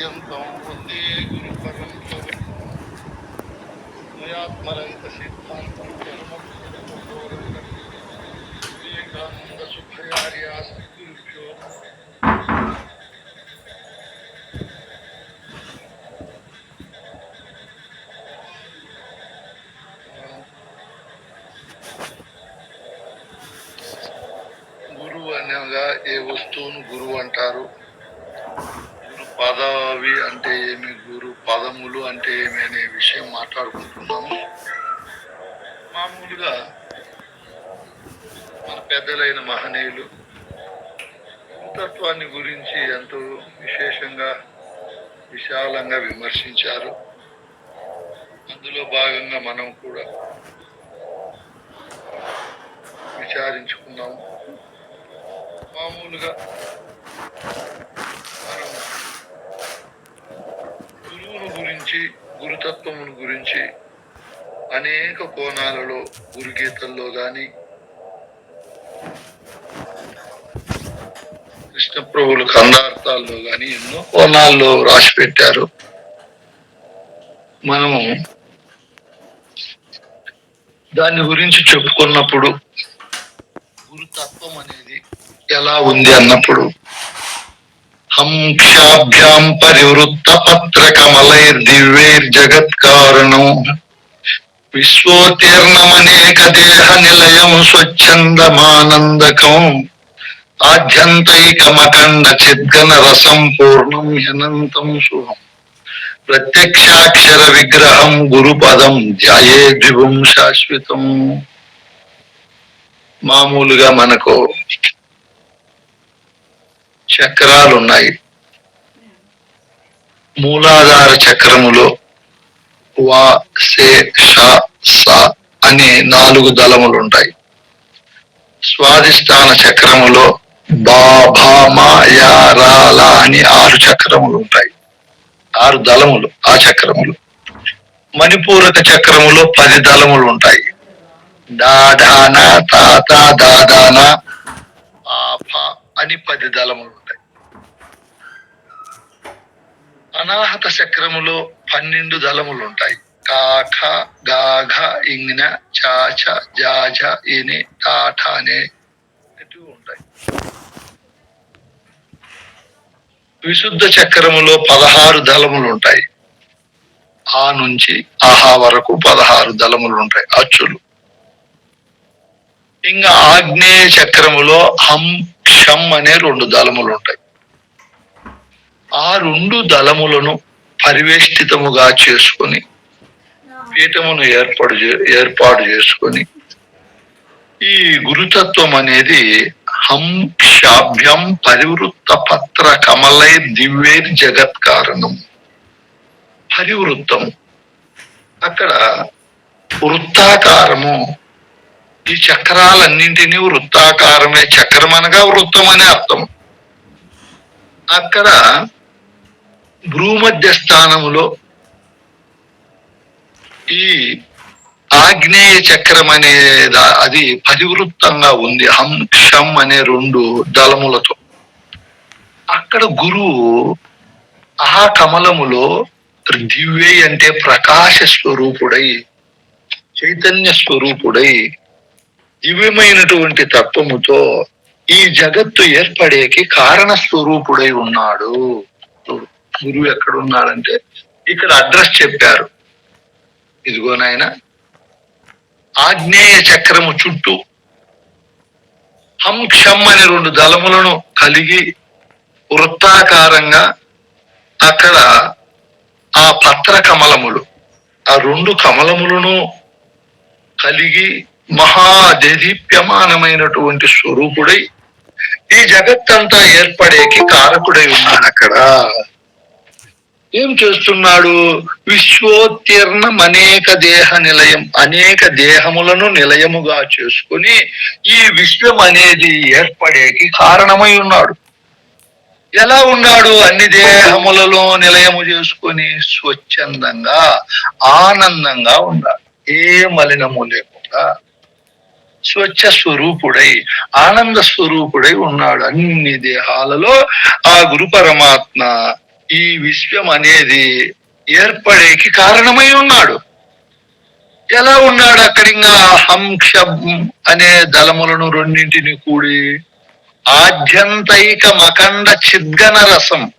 పర్యంతం వందే గురు పరంపర మయాత్మరహిత సిద్ధాంతం ధర్మం వివేకానంద సుఖయార్యాస్తి గురుభ్యో గురువు అనగా ఏ వస్తువును గురువు అంటారు గురు పదవి అంటే ఏమి గురు పదములు అంటే ఏమి అనే విషయం మాట్లాడుకుంటున్నాము మామూలుగా మన పెద్దలైన మహనీయులు. గురుతత్వాన్ని గురించి ఎంతో విశేషంగా విశాలంగా విమర్శించారు. అందులో భాగంగా మనం కూడా విచారించుకున్నాము. మామూలుగా మనం గురువును గురించి గురుతత్వమును గురించి అనేక కోణాలలో గురుగీతల్లో కానీ కృష్ణప్రభుల కందార్థాల్లో కానీ ఎన్నో కోణాల్లో రాసి పెట్టారు మనము దాని గురించి చెప్పుకున్నప్పుడు గురుతత్వం అనేది ఎలా ఉంది అన్నప్పుడు హంక్షాభ్యాం పరివృత్త పత్ర కమలైర్ దివ్యైర్ జగత్ కారణం విశ్వోతీర్ణమనేక దేహ నిలయం స్వచ్ఛందమానందకం. ఆధ్యంతైకమఖండ చిద్గన రసం పూర్ణం హ్యనంతం శుభం. ప్రత్యక్షాక్షర విగ్రహం గురుపదం ధ్యాయే ద్విభుం శాశ్వతం. మామూలుగా మనకు చక్రాలు ఉన్నాయి మూలాధార చక్రములో వా సే ష స అనే నాలుగు దళములుంటాయి. స్వాధిష్టాన చక్రములో బా అని ఆరు చక్రములు ఉంటాయి. ఆరు దళములు ఆ చక్రములు. మణిపూరక చక్రములో పది దళములు ఉంటాయి. దాదాన తాత దాదాన ఆఫ అని పది దళములు ఉంటాయి. అనాహత చక్రములో పన్నెండు దళములు ఉంటాయి. కాఖ గాఘ ఇంగ్న చాచ జాజ ఇని టాఠ అనే ఉంటాయి. విశుద్ధ చక్రములో పదహారు దళములు ఉంటాయి. ఆ నుంచి ఆహా వరకు పదహారు దళములు ఉంటాయి. అచ్చులు. ఇంకా ఆగ్నేయ చక్రములో హం క్షం అనే రెండు దళములు ఉంటాయి. ఆ రెండు దళములను పరివేష్టితముగా చేసుకొని పీఠమును ఏర్పాటు చే- ఏర్పాటు చేసుకొని ఈ గురుతత్వం అనేది హం పరివృత్త పత్ర కమలై దివ్యే జగత్ కారణం. పరివృత్తం. అక్కడ వృత్తాకారము. ఈ చక్రాలన్నింటినీ వృత్తాకారమే. చక్రం అనగా వృత్తం అనే అర్థం. అక్కడ భూమధ్య స్థానములో ఈ ఆగ్నేయ చక్రం అనే అది పరివృత్తంగా ఉంది. హం క్షం అనే రెండు దళములతో. అక్కడ గురువు ఆ కమలములో దివ్య అంటే ప్రకాశ స్వరూపుడై చైతన్య స్వరూపుడై దివ్యమైనటువంటి తత్వముతో ఈ జగత్తు ఏర్పడేకి కారణ స్వరూపుడై ఉన్నాడు. గురువు ఎక్కడ ఉన్నాడంటే ఇక్కడ అడ్రస్ చెప్పారు. ఇదిగో నాయన ఆగ్నేయ చక్రము చుట్టూ హం క్షం అనే రెండు దళములను కలిగి వృత్తాకారంగా అక్కడ ఆ పత్ర కమలములు ఆ రెండు కమలములను కలిగి మహాదీప్యమానమైనటువంటి స్వరూపుడై ఈ జగత్తంతా ఏర్పడేకి కారకుడై ఉన్నాడు అక్కడ ఏం చేస్తున్నాడు? విశ్వోత్తీర్ణం అనేక దేహ నిలయం అనేక దేహములను నిలయముగా చేసుకుని ఈ విశ్వం అనేది ఏర్పడేకి కారణమై ఉన్నాడు. ఎలా ఉన్నాడు? అన్ని దేహములలో నిలయము చేసుకొని స్వచ్ఛందంగా ఆనందంగా ఉన్నాడు. ఏ మలినము లేకుండా స్వచ్ఛ స్వరూపుడై ఆనంద స్వరూపుడై ఉన్నాడు. అన్ని దేహాలలో ఆ గురు పరమాత్మ ఈ విశ్వం అనేది ఏర్పడేకి కారణమై ఉన్నాడు. ఎలా ఉన్నాడు అక్కడ ఇంకా హంక్ష అనే దళములను రెండింటిని కూడి? ఆద్యంతైక మకండ చిద్గన రసం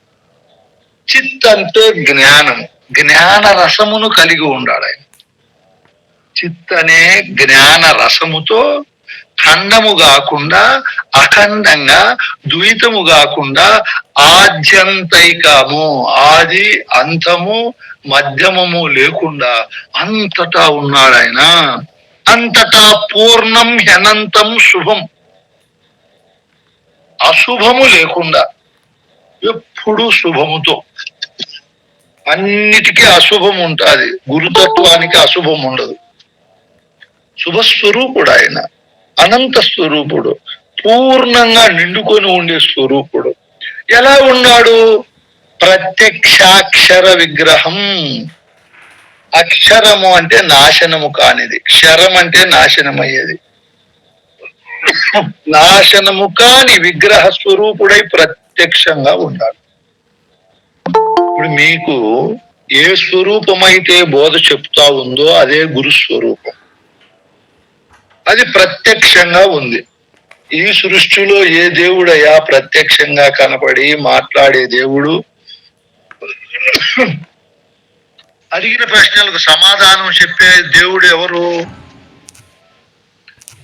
చిత్ అంటే జ్ఞానం. జ్ఞాన రసమును కలిగి ఉన్నాడు ఆయన. చిత్ అనే జ్ఞాన రసముతో ఖండము కాకుండా అఖండంగా ద్వైతము కాకుండా ఆద్యంతైకము. ఆది అంతము మధ్యమము లేకుండా అంతటా ఉన్నాడు ఆయన. అంతటా పూర్ణం హెనంతం శుభం. అశుభము లేకుండా ఎప్పుడు శుభముతో. అన్నిటికీ అశుభం ఉంటుంది. గురుతత్వానికి అశుభం ఉండదు. శుభస్వరూపుడు ఆయన. అనంత స్వరూపుడు పూర్ణంగా నిండుకొని ఉండే స్వరూపుడు. ఎలా ఉన్నాడు? ప్రత్యక్షాక్షర విగ్రహం. అక్షరము అంటే నాశనము కానిది. క్షరం అంటే నాశనమయ్యేది. నాశనము కాని విగ్రహ స్వరూపుడై ప్రత్యక్షంగా ఉన్నాడు ఇప్పుడు మీకు ఏ స్వరూపమైతే బోధ చెప్తా ఉందో అదే గురు స్వరూపం. అది ప్రత్యక్షంగా ఉంది. ఈ సృష్టిలో ఏ దేవుడయ్యా ప్రత్యక్షంగా కనపడి మాట్లాడే దేవుడు? అడిగిన ప్రశ్నలకు సమాధానం చెప్పే దేవుడు ఎవరు?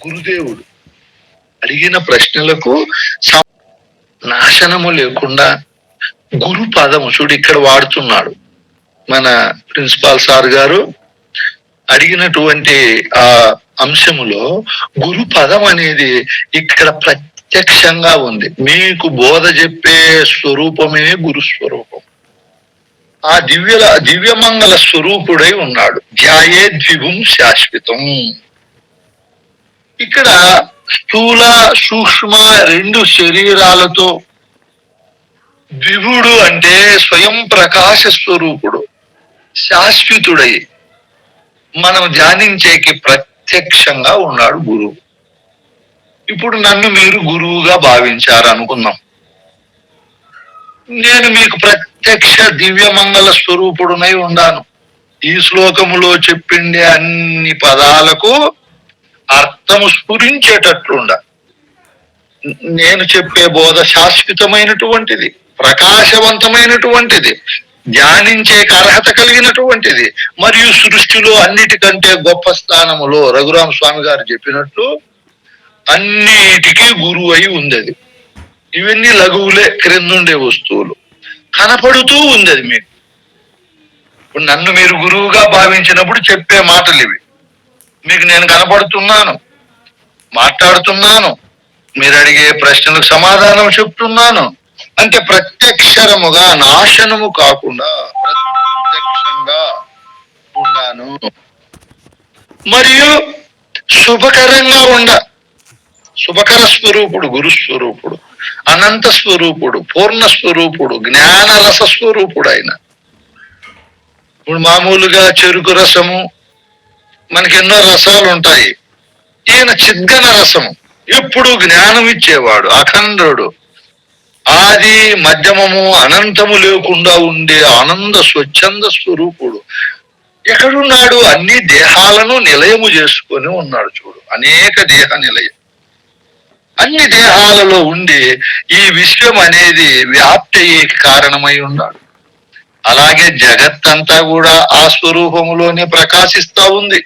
గురుదేవుడు. అడిగిన ప్రశ్నలకు నాశనము లేకుండా గురు పదము చూడు ఇక్కడ వాడుతున్నాడు మన ప్రిన్సిపాల్ సార్ గారు. అడిగినటువంటి ఆ అంశములో గురు పదం అనేది ఇక్కడ ప్రత్యక్షంగా ఉంది. మీకు బోధ చెప్పే స్వరూపమే గురు స్వరూపం. ఆ దివ్య దివ్యమంగళ స్వరూపుడై ఉన్నాడు. ధ్యాయే ద్విగుం శాశ్వతం. ఇక్కడ స్థూల సూక్ష్మ రెండు శరీరాలతో ద్విభుడు అంటే స్వయం ప్రకాశ స్వరూపుడు శాశ్వతుడై మనం ధ్యానించేకి ప్రత్యక్షంగా ఉన్నాడు గురువు. ఇప్పుడు నన్ను మీరు గురువుగా భావించారు అనుకుందాం నేను మీకు ప్రత్యక్ష దివ్యమంగళ స్వరూపుడునై ఉన్నాను ఈ శ్లోకములో చెప్పిండే అన్ని పదాలకు అర్థము స్ఫురించేటట్లుండ. నేను చెప్పే బోధ శాశ్వతమైనటువంటిది ప్రకాశవంతమైనటువంటిది. ధ్యానించే అర్హత కలిగినటువంటిది. మరియు సృష్టిలో అన్నిటికంటే గొప్ప స్థానములో రఘురామ స్వామి గారు చెప్పినట్లు అన్నిటికీ గురువు అయి ఉంది అది ఇవన్నీ లఘువులే క్రిందుండే వస్తువులు. కనపడుతూ ఉంది అది మీకు. ఇప్పుడు నన్ను మీరు గురువుగా భావించినప్పుడు చెప్పే మాటలు ఇవి. మీకు నేను కనపడుతున్నాను మాట్లాడుతున్నాను మీరు అడిగే ప్రశ్నలకు సమాధానం చెప్తున్నాను అంటే ప్రత్యక్షరముగా నాశనము కాకుండా ప్రత్యక్షంగా ఉన్నాను మరియు శుభకరంగా ఉండ శుభకర స్వరూపుడు గురు స్వరూపుడు అనంత స్వరూపుడు పూర్ణ స్వరూపుడు జ్ఞాన రస స్వరూపుడు ఆయన ఇప్పుడు మామూలుగా చెరుకు రసము మనకి ఎన్నో రసాలు ఉంటాయి ఈయన చిద్గన రసము. ఎప్పుడు జ్ఞానం ఇచ్చేవాడు అఖండుడు. ఆది మధ్యమము అనంతము లేకుండా ఉండే ఆనంద స్వచ్ఛంద స్వరూపుడు. ఎక్కడున్నాడు? అన్ని దేహాలను నిలయము చేసుకొని ఉన్నాడు చూడు. అనేక దేహ నిలయం. అన్ని దేహాలలో ఉండి ఈ విశ్వం అనేది వ్యాప్తి అయ్యేకి కారణమై ఉన్నాడు. అలాగే జగత్తంతా కూడా ఆ స్వరూపములోనే ప్రకాశిస్తా ఉంది.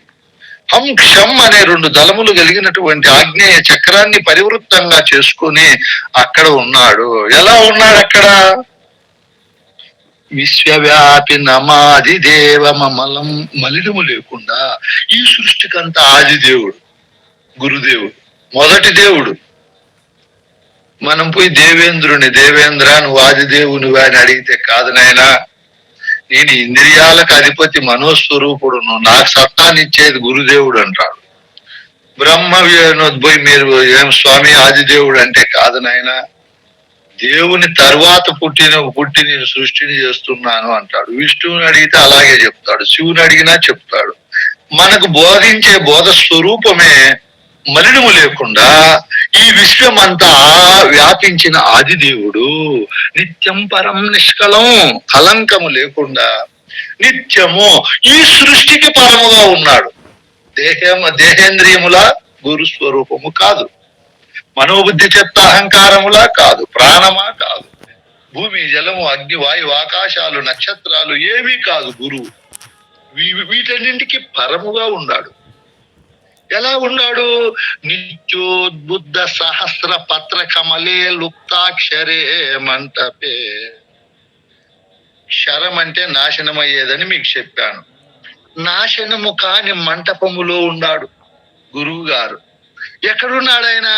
హం క్షం అనే రెండు దళములు కలిగినటువంటి ఆగ్నేయ చక్రాన్ని పరివృత్తంగా చేసుకుని అక్కడ ఉన్నాడు. ఎలా ఉన్నాడు అక్కడ విశ్వవ్యాపి నమాది దేవ మమలం మలినము లేకుండా ఈ సృష్టికంతా ఆది దేవుడు గురుదేవుడు మొదటి దేవుడు. మనం పోయి దేవేంద్రుని దేవేంద్ర నువ్వు ఆది దేవుని అని అడిగితే కాదు నాయనా. నేను ఇంద్రియాలకు అధిపతి మనోస్వరూపుడును. నాకు సత్తానిచ్చేది గురుదేవుడు అంటాడు. బ్రహ్మ పోయి మీరు ఏం స్వామి ఆదిదేవుడు అంటే కాదు నాయన. దేవుని తర్వాత పుట్టిన పుట్టి నేను సృష్టిని చేస్తున్నాను అంటాడు. విష్ణువుని అడిగితే అలాగే చెప్తాడు. శివుని అడిగినా చెప్తాడు. మనకు బోధించే బోధ స్వరూపమే మలినము లేకుండా ఈ విశ్వమంతా వ్యాపించిన ఆదిదేవుడు నిత్యం పరం నిష్కలం కలంకము లేకుండా నిత్యము ఈ సృష్టికి పరముగా ఉన్నాడు. దేహం దేహేంద్రియముల గురు స్వరూపము కాదు. మనోబుద్ధి చెత్త అహంకారములా కాదు ప్రాణమా కాదు. భూమి జలము అగ్ని వాయువు ఆకాశాలు నక్షత్రాలు ఏమీ కాదు గురువు. వీటన్నింటికి పరముగా ఉన్నాడు. ఎలా ఉన్నాడు? నిత్యోద్బుద్ధ సహస్ర పత్ర కమలే లుప్తాక్షరే మంటపే. క్షరం అంటే నాశనమయ్యేదని మీకు చెప్పాను. నాశనము కాని మంటపములో ఉన్నాడు గురువు గారు ఎక్కడున్నాడు ఆయన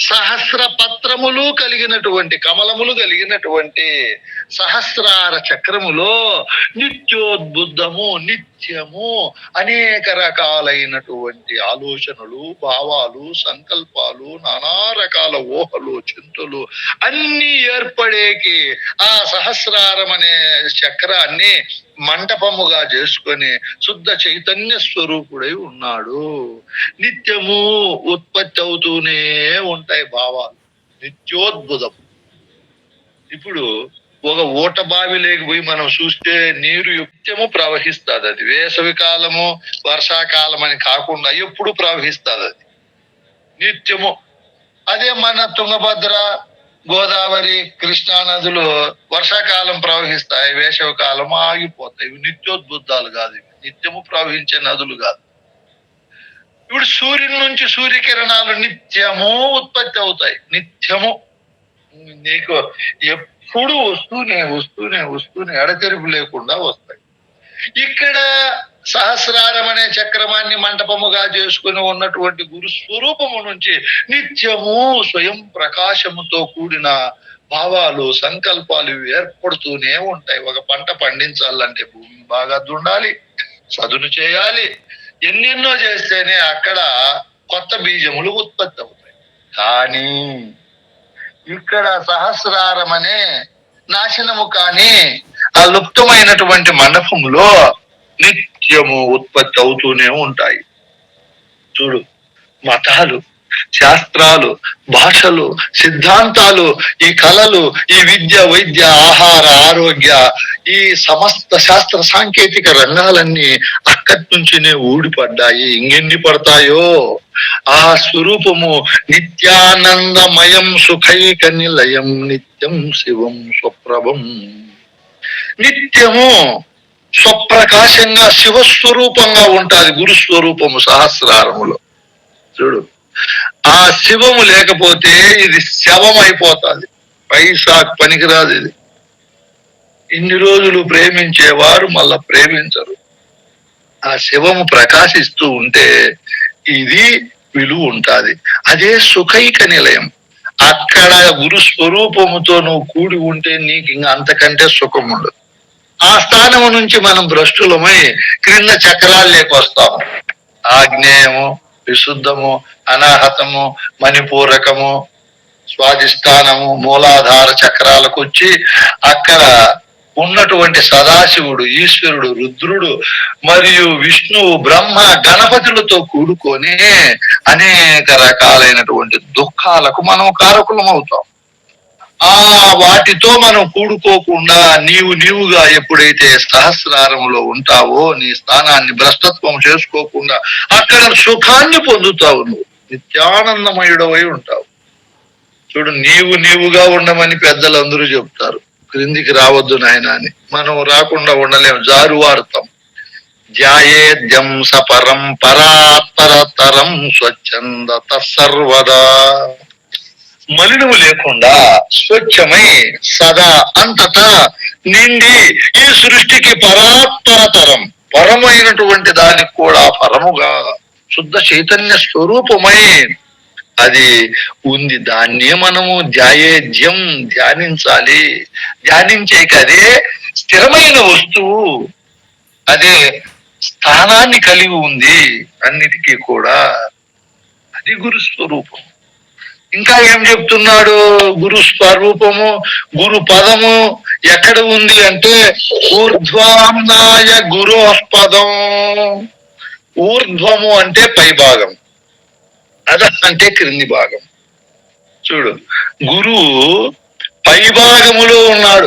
సహస్ర పత్రములు కలిగినటువంటి కమలములు కలిగినటువంటి సహస్రార చక్రములో నిత్యోద్బుద్ధము నిత్యము అనేక రకాలైనటువంటి ఆలోచనలు భావాలు సంకల్పాలు నానా రకాల ఊహలు చింతలు అన్ని ఏర్పడేకి ఆ సహస్రారం అనే చక్రాన్ని మంటపముగా చేసుకొని శుద్ధ చైతన్య స్వరూపుడై ఉన్నాడు. నిత్యము ఉత్పత్తి అవుతూనే ఉంటాయి భావాలు. నిత్యోద్భుతం. ఇప్పుడు ఒక ఊట బావిలోకి పోయి మనం చూస్తే నీరు నిత్యము ప్రవహిస్తుంది అది. వేసవి కాలము వర్షాకాలం అని కాకుండా ఎప్పుడు ప్రవహిస్తుంది అది. నిత్యము. అదే మన తుంగభద్ర గోదావరి కృష్ణా నదులు వర్షాకాలం ప్రవహిస్తాయి వేసవి కాలం ఆగిపోతాయి. ఇవి నిత్యోద్బుద్ధాలు కాదు ఇవి. నిత్యము ప్రవహించే నదులు కాదు. ఇప్పుడు సూర్యుని నుంచి సూర్యకిరణాలు నిత్యము ఉత్పత్తి అవుతాయి. నిత్యము. నీకు ఎప్పుడు వస్తూనే వస్తూనే వస్తూనే ఎడతెరుపు లేకుండా వస్తాయి. ఇక్కడ సహస్రారం అనే చక్రమాన్ని మంటపముగా చేసుకుని ఉన్నటువంటి గురు స్వరూపము నుంచి నిత్యము స్వయం ప్రకాశముతో కూడిన భావాలు సంకల్పాలు ఏర్పడుతూనే ఉంటాయి. ఒక పంట పండించాలంటే భూమి బాగా దుండాలి చదును చేయాలి. ఎన్నెన్నో చేస్తేనే అక్కడ కొత్త బీజములు ఉత్పత్తి అవుతాయి. కానీ ఇక్కడ సహస్రారమనే నాశనము కానీ ఆ లుప్తమైనటువంటి మండపంలో నిత్యము ఉత్పత్తి అవుతూనే ఉంటాయి. చూడు మతాలు. శాస్త్రాలు భాషలు సిద్ధాంతాలు ఈ కళలు ఈ విద్య వైద్య ఆహార ఆరోగ్య ఈ సమస్త శాస్త్ర సాంకేతిక రంగాలన్నీ అక్కడి నుంచినే ఊడిపడ్డాయి. ఇంకెన్ని పడతాయో? ఆ స్వరూపము నిత్యానందమయం సుఖైక నిలయం నిత్యం శివం స్వప్రభం. నిత్యము స్వప్రకాశంగా శివస్వరూపంగా ఉంటాది గురు స్వరూపము సహస్రారములో. చూడు ఆ శివము లేకపోతే ఇది శవం అయిపోతుంది పైసాక్ పనికిరాదు ఇది. ఇన్ని రోజులు ప్రేమించేవారు మళ్ళా ప్రేమించరు. ఆ శివము ప్రకాశిస్తూ ఉంటే ఇది విలువ ఉంటాది. అదే సుఖైక నిలయం. అక్కడ గురు స్వరూపముతో నువ్వు కూడి ఉంటే నీకు ఇంకా అంతకంటే సుఖం ఉండదు. ఆ స్థానము నుంచి మనం భ్రష్టులమై క్రింద చక్రాలు లేకొస్తాము ఆగ్నేయము విశుద్ధము అనాహతము మణిపూరకము స్వాధిష్టానము మూలాధార చక్రాలకు వచ్చి అక్కడ ఉన్నటువంటి సదాశివుడు ఈశ్వరుడు రుద్రుడు మరియు విష్ణువు బ్రహ్మ గణపతులతో కూడుకొని అనేక రకాలైనటువంటి దుఃఖాలకు మనం కారకులం అవుతాం ఆ వాటితో మనం కూడుకోకుండా నీవు నీవుగా ఎప్పుడైతే సహస్రారంలో ఉంటావో నీ స్థానాన్ని భ్రష్టత్వం చేసుకోకుండా అక్కడ సుఖాన్ని పొందుతావు నువ్వు. నిత్యానందమయుడవై ఉంటావు. చూడు నీవు నీవుగా ఉండమని పెద్దలందరూ చెప్తారు. క్రిందికి రావద్దు నాయన అని. మనం రాకుండా ఉండలేం. జారువారుతాం. ధ్యాయేద్యం సపరం పరాత్పరతరం స్వచ్ఛందత సర్వదా. మలినము లేకుండా స్వచ్ఛమై సదా అంతటా నిండి ఈ సృష్టికి పరాత్పరతరం పరమైనటువంటి దానికి కూడా పరముగా శుద్ధ చైతన్య స్వరూపమై అది ఉంది. దాన్నే మనము ధ్యాయేద్యం ధ్యానించాలి. ధ్యానించేకి అదే స్థిరమైన వస్తువు అదే స్థానాన్ని కలిగి ఉంది. అన్నిటికీ కూడా అది గురు స్వరూపం ఇంకా ఏం చెప్తున్నాడు? గురు స్వరూపము గురు పదము ఎక్కడ ఉంది అంటే ఊర్ధ్వాన్నాయ గురు పదం ఊర్ధ్వము అంటే పైభాగం అద అంటే క్రింది భాగం. చూడు గురు పై భాగములో ఉన్నాడు.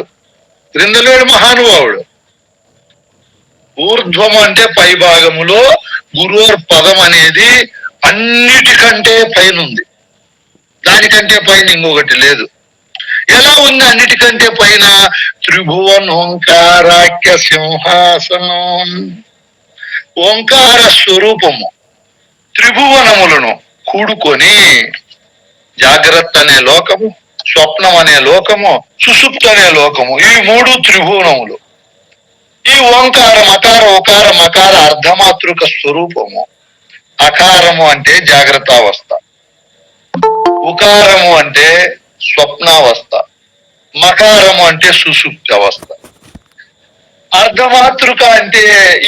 క్రిందలేడు మహానుభావుడు. ఊర్ధ్వం అంటే పై భాగములో గురువు పదం అనేది అన్నిటికంటే పైన ఉంది దానికంటే పైన ఇంకొకటి లేదు. ఎలా ఉంది అన్నిటికంటే పైన? త్రిభువన్ ఓంకారాఖ్య సింహాసనం. ఓంకార స్వరూపము త్రిభువనములను కూడుకొని జాగ్రత్త అనే లోకము స్వప్నం అనే లోకము సుసుప్త అనే లోకము ఈ మూడు త్రిభువనములు. ఈ ఓంకార మకార ఓకార మకార అర్ధమాతృక స్వరూపము. అకారము అంటే జాగ్రత్తావస్థ. ఉకారము అంటే స్వప్నావస్థ. మకారము అంటే సుసుప్తి అవస్థ అర్ధమాతృక అంటే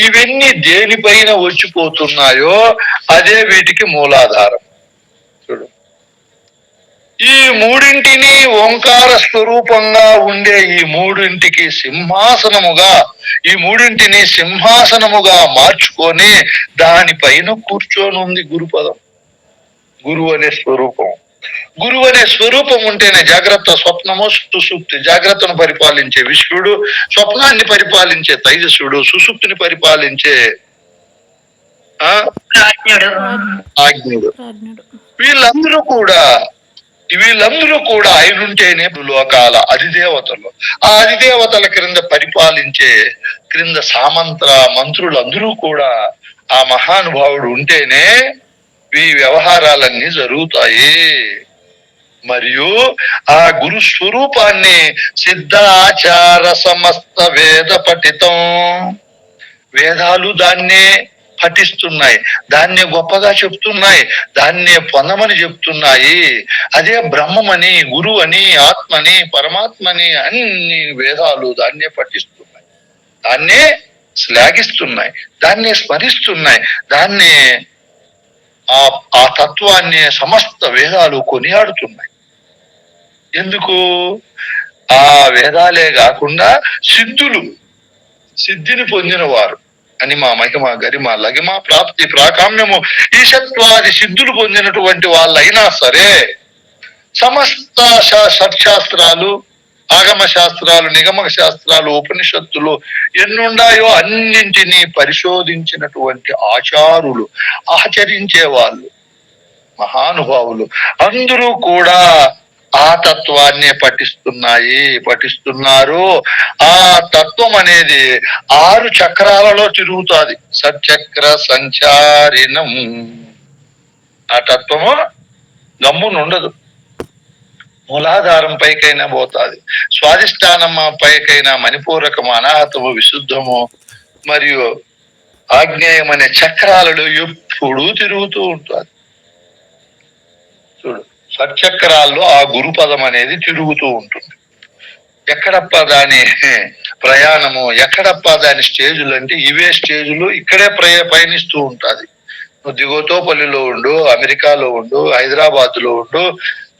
ఇవన్నీ దేనిపైన వచ్చిపోతున్నాయో అదే వీటికి మూలాధారం. చూడు. ఈ మూడింటిని ఓంకార స్వరూపంగా ఉండే ఈ మూడింటికి సింహాసనముగా ఈ మూడింటిని సింహాసనముగా మార్చుకొని దానిపైన కూర్చొని ఉంది గురుపదం. గురువు అనే స్వరూపం. గురువు అనే స్వరూపం ఉంటేనే జాగ్రత్త స్వప్నము సుసుప్తి జాగ్రత్తను పరిపాలించే విశ్వడు స్వప్నాన్ని పరిపాలించే తైజసుడు సుసుప్తిని పరిపాలించే ఆజ్ఞుడు. వీళ్ళందరూ కూడా వీళ్ళందరూ కూడా ఆయనుంటేనే లోకాల అధిదేవతలు. ఆ అధిదేవతల క్రింద పరిపాలించే క్రింద సామంత్ర మంత్రులందరూ కూడా ఆ మహానుభావుడు ఉంటేనే ఈ వ్యవహారాలన్నీ జరుగుతాయి. మరియు ఆ గురు స్వరూపాన్ని సిద్ధాచార సమస్త వేద పఠితం. వేదాలు దాన్నే పఠిస్తున్నాయి. దాన్నే గొప్పగా చెప్తున్నాయి. దాన్నే పొందమని చెప్తున్నాయి. అదే బ్రహ్మమని గురువు అని ఆత్మని పరమాత్మని అన్ని వేదాలు దాన్నే పఠిస్తున్నాయి. దాన్నే శ్లాఘిస్తున్నాయి. దాన్నే స్మరిస్తున్నాయి. దాన్నే ఆ ఆ తత్వాన్ని సమస్త వేదాలు కొనియాడుతున్నాయి. ఎందుకు? ఆ వేదాలే కాకుండా సిద్ధులు సిద్ధిని పొందిన వారు అని మా మహిమ గరిమ లగిమ ప్రాప్తి ప్రాకామ్యము ఈశత్వాది సిద్ధులు పొందినటువంటి వాళ్ళైనా సరే సమస్త శా- షట్శాస్త్రాలు ఆగమ శాస్త్రాలు నిగమ శాస్త్రాలు ఉపనిషత్తులు ఎన్నుండాయో అన్నింటినీ పరిశోధించినటువంటి ఆచారులు ఆచరించే వాళ్ళు మహానుభావులు. అందరూ కూడా ఆ తత్వాన్ని పఠిస్తున్నాయి పఠిస్తున్నారు. ఆ తత్వం అనేది ఆరు చక్రాలలో తిరుగుతుంది. సచక్ర సంచారినం. ఆ తత్వము గమ్మునుండదు. మూలాధారం పైకైనా పోతాది. స్వాదిష్టానం పైకైనా మణిపూరకము అనాహతము విశుద్ధము మరియు ఆగ్నేయం అనే చక్రాలలో ఎప్పుడూ తిరుగుతూ ఉంటుంది. చూడు షట్చక్రాల్లో ఆ గురుపదం అనేది తిరుగుతూ ఉంటుంది. ఎక్కడప్ప దాని ప్రయాణము ఎక్కడప్ప దాని స్టేజులు అంటే ఇవే స్టేజులు ఇక్కడే ప్రయ పయనిస్తూ ఉంటుంది. నువ్వు దిగోతోపల్లిలో ఉండు అమెరికాలో ఉండు హైదరాబాద్లో ఉండు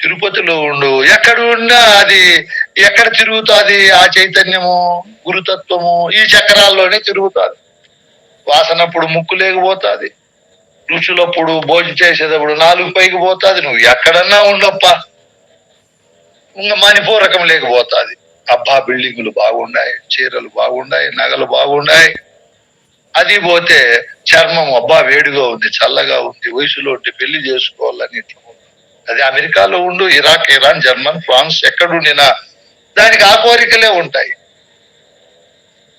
తిరుపతిలో ఉండు. ఎక్కడ ఉన్నా అది ఎక్కడ తిరుగుతుంది ఆ చైతన్యము గురుతత్వము ఈ చక్రాల్లోనే తిరుగుతుంది. వాసనప్పుడు ముక్కు లేకపోతుంది. రుచులప్పుడు భోజనం చేసేటప్పుడు నాలుగు పైకి పోతాది. నువ్వు ఎక్కడన్నా ఉండప్పా. ఇంకా మణిపూరకం లేకపోతాది. అబ్బా బిల్డింగులు బాగున్నాయి చీరలు బాగున్నాయి నగలు బాగున్నాయి. అది పోతే చర్మం అబ్బా వేడిగా ఉంది చల్లగా ఉంది. వయసులో ఉంటే పెళ్ళి చేసుకోవాలని ఇట్లా అది అమెరికాలో ఉండు ఇరాక్ ఇరాన్ జర్మన్ ఫ్రాన్స్ ఎక్కడుండినా దానికి ఆ కోరికలే ఉంటాయి.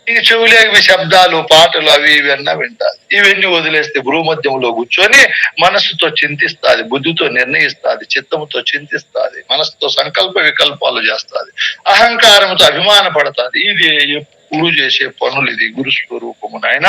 ఇంక చెవులేవి శబ్దాలు పాటలు అవి ఇవి అన్నా వింటాది ఇవన్నీ వదిలేస్తే భూమధ్యంలో కూర్చొని మనస్సుతో చింతిస్తాది బుద్ధితో నిర్ణయిస్తాది చిత్తముతో చింతిస్తాది మనస్సుతో సంకల్ప వికల్పాలు చేస్తాది అహంకారంతో అభిమాన పడతాది ఇది ఎప్పుడు చేసే పనులు ఇది. గురు స్వరూపము నాయన.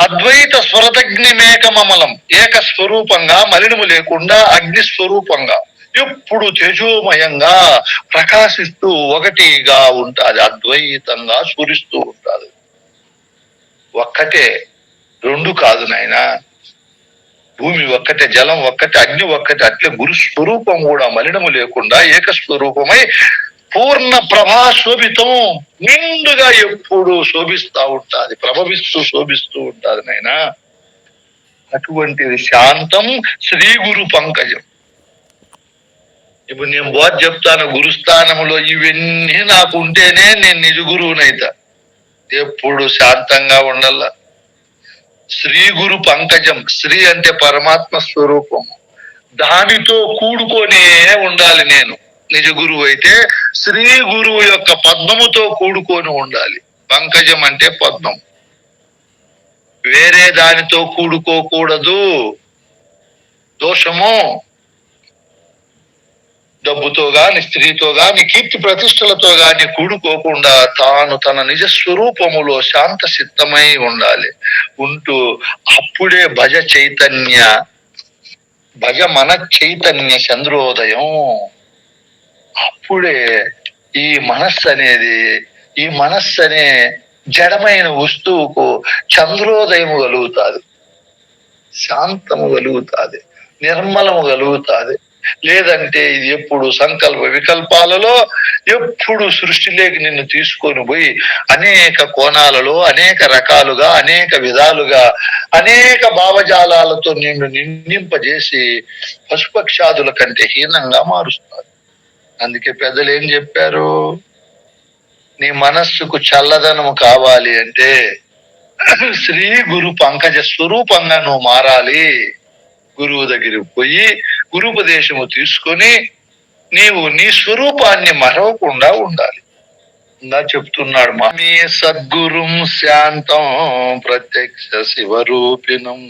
అద్వైత స్వరతగ్ని మేకమమలం ఏక స్వరూపంగా మలినము లేకుండా అగ్ని స్వరూపంగా. ఎప్పుడు తేజోమయంగా ప్రకాశిస్తూ ఒకటిగా ఉంటుంది అద్వైతంగా స్ఫురిస్తూ ఉంటుంది. ఒక్కటే రెండు కాదు నాయన. భూమి ఒక్కటే జలం ఒక్కటే అగ్ని ఒక్కటే అట్లే గురు స్వరూపం కూడా మలినము లేకుండా ఏక స్వరూపమై పూర్ణ ప్రభా శోభితం నిండుగా ఎప్పుడు శోభిస్తూ ఉంటుంది. ప్రభవిస్తూ శోభిస్తూ ఉంటాది నాయనా. అటువంటిది శాంతం శ్రీ గురు పంకజం. ఇప్పుడు నేను బోధ చెప్తాను గురుస్థానములో ఇవన్నీ నాకు ఉంటేనే నేను నిజ గురువునైతా ఎప్పుడు శాంతంగా ఉండాల. శ్రీ గురు పంకజం శ్రీ అంటే పరమాత్మ స్వరూపం దానితో కూడుకొనే ఉండాలి నేను. నిజ గురువు అయితే శ్రీ గురువు యొక్క పద్మముతో కూడుకొని ఉండాలి. పంకజం అంటే పద్మం. వేరే దానితో కూడుకోకూడదు. దోషము డబ్బుతో గాని స్త్రీతో గాని కీర్తి ప్రతిష్టలతో గాని కూడుకోకుండా తాను తన నిజ స్వరూపములో శాంత సిద్ధమై ఉండాలి. ఉంటూ అప్పుడే భజ చైతన్య భజ మన చైతన్య చంద్రోదయం. అప్పుడే ఈ మనస్సు అనేది ఈ మనస్సు అనే జడమైన వస్తువుకు చంద్రోదయము కలుగుతాది. శాంతము కలుగుతాది. నిర్మలము కలుగుతాది. లేదంటే ఇది ఎప్పుడు సంకల్ప వికల్పాలలో ఎప్పుడు సృష్టిలోకి నిన్ను తీసుకొని పోయి అనేక కోణాలలో అనేక రకాలుగా అనేక విధాలుగా అనేక భావజాలాలతో నిన్ను నిండింపజేసి పశుపక్షాదుల కంటే హీనంగా మారుస్తారు అందుకే పెద్దలు ఏం చెప్పారు? నీ మనస్సుకు చల్లదనము కావాలి అంటే శ్రీ గురు పంకజ స్వరూపంగా నువ్వు మారాలి. గురువు దగ్గరికి పోయి గురుపదేశము తీసుకొని నీవు నీ స్వరూపాన్ని మరవకుండా ఉండాలి. ఇందా చెప్తున్నాడు మా మీ సద్గురుం శాంతం ప్రత్యక్ష శివరూపిణం.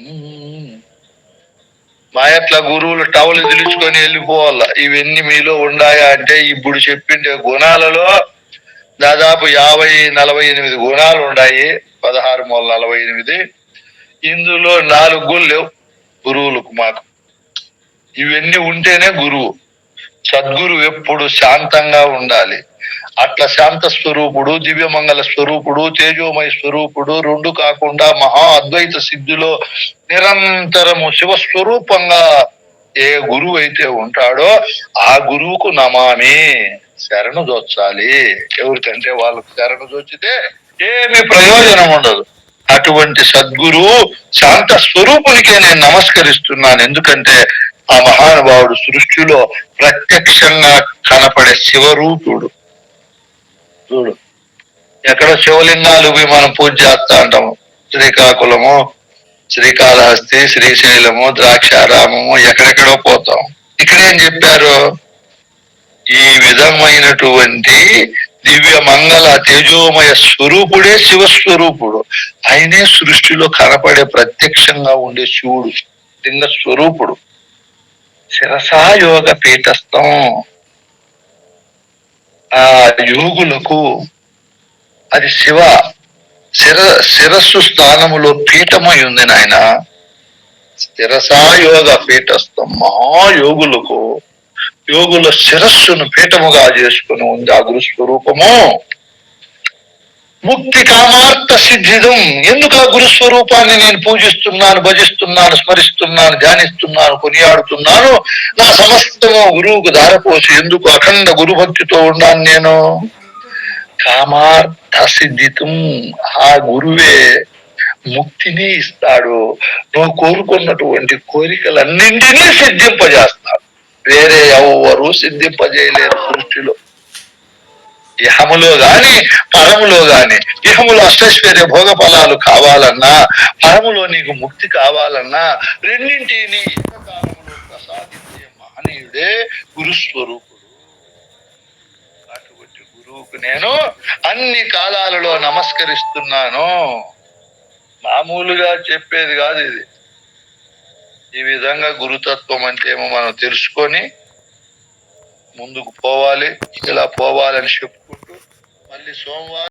మా గురువులు టవలు తెలుసుకొని వెళ్ళిపోవాల? ఇవన్నీ మీలో ఉండాయా అంటే ఇప్పుడు చెప్పిండే గుణాలలో దాదాపు యాభై నలభై ఎనిమిది గుణాలు ఉన్నాయి పదహారు మూల నలభై ఎనిమిది. ఇందులో నాలుగు గుళ్ళు లేవు గురువులకు మాకు. ఇవన్నీ ఉంటేనే గురువు. సద్గురు ఎప్పుడు శాంతంగా ఉండాలి. అట్లా శాంత స్వరూపుడు దివ్యమంగళ స్వరూపుడు తేజోమయ స్వరూపుడు రెండు కాకుండా మహా అద్వైత సిద్ధిలో నిరంతరము శివ స్వరూపంగా ఏ గురువు అయితే ఉంటాడో ఆ గురువుకు నమామి శరణు దోచాలి ఎవరికంటే వాళ్ళకు శరణు దోచితే ఏమి ప్రయోజనం ఉండదు. అటువంటి సద్గురువు శాంత స్వరూపునికే నేను నమస్కరిస్తున్నాను. ఎందుకంటే ఆ మహానుభావుడు సృష్టిలో ప్రత్యక్షంగా కనపడే శివరూపుడు. చూడు. ఎక్కడ శివలింగాలు మనం పూజ చేస్తా అంటాము. శ్రీకాకుళము శ్రీకాళహస్తి శ్రీశైలము ద్రాక్షారామము ఎక్కడెక్కడో పోతాం. ఇక్కడ ఏం చెప్పారు? ఈ విధమైనటువంటి దివ్య మంగళ తేజోమయ స్వరూపుడే శివస్వరూపుడు. ఆయనే సృష్టిలో కనపడే ప్రత్యక్షంగా ఉండే శివుడు లింగ స్వరూపుడు. శిరసాయోగ పీఠస్థం. ఆ యోగులకు అది శివ శిర శిరస్సు స్థానములో పీఠమై ఉంది నాయన. స్థిరసాయోగ పీఠస్థం మహాయోగులకు యోగుల శిరస్సును పీఠముగా చేసుకుని ఉంది ఆ గురుస్వరూపము. ముక్తి కామార్థ సిద్ధిదం. ఎందుకు ఆ గురు స్వరూపాన్ని నేను పూజిస్తున్నాను భజిస్తున్నాను స్మరిస్తున్నాను ధ్యానిస్తున్నాను కొనియాడుతున్నాను? నా సమస్తము గురువుకు దారపోసి ఎందుకు అఖండ గురు భక్తితో ఉన్నాను నేను? కామార్థ సిద్ధితం. ఆ గురువే ముక్తిని ఇస్తాడు. నువ్వు కోరుకున్నటువంటి కోరికలన్నింటినీ సిద్ధింపజేస్తాడు. వేరే ఎవరు సిద్ధింపజేయలేరు సృష్టిలో. ఇహములో గాని పరములో గాని. ఇహములో అష్టైశ్వర్య భోగ ఫలాలు కావాలన్నా పరములో నీకు ముక్తి కావాలన్నా రెండింటిని ఏకకాలంలో ప్రసాదించే మహనీయుడే గురుస్వరూపుడు. అటువంటి గురువుకు నేను అన్ని కాలాలలో నమస్కరిస్తున్నాను. మామూలుగా చెప్పేది కాదు ఇది. ఈ విధంగా గురుతత్వం అంటే ఏమో మనం తెలుసుకొని ముందుకు పోవాలి ఇలా పోవాలని చెప్పుకుంటూ మళ్ళీ సోమవారం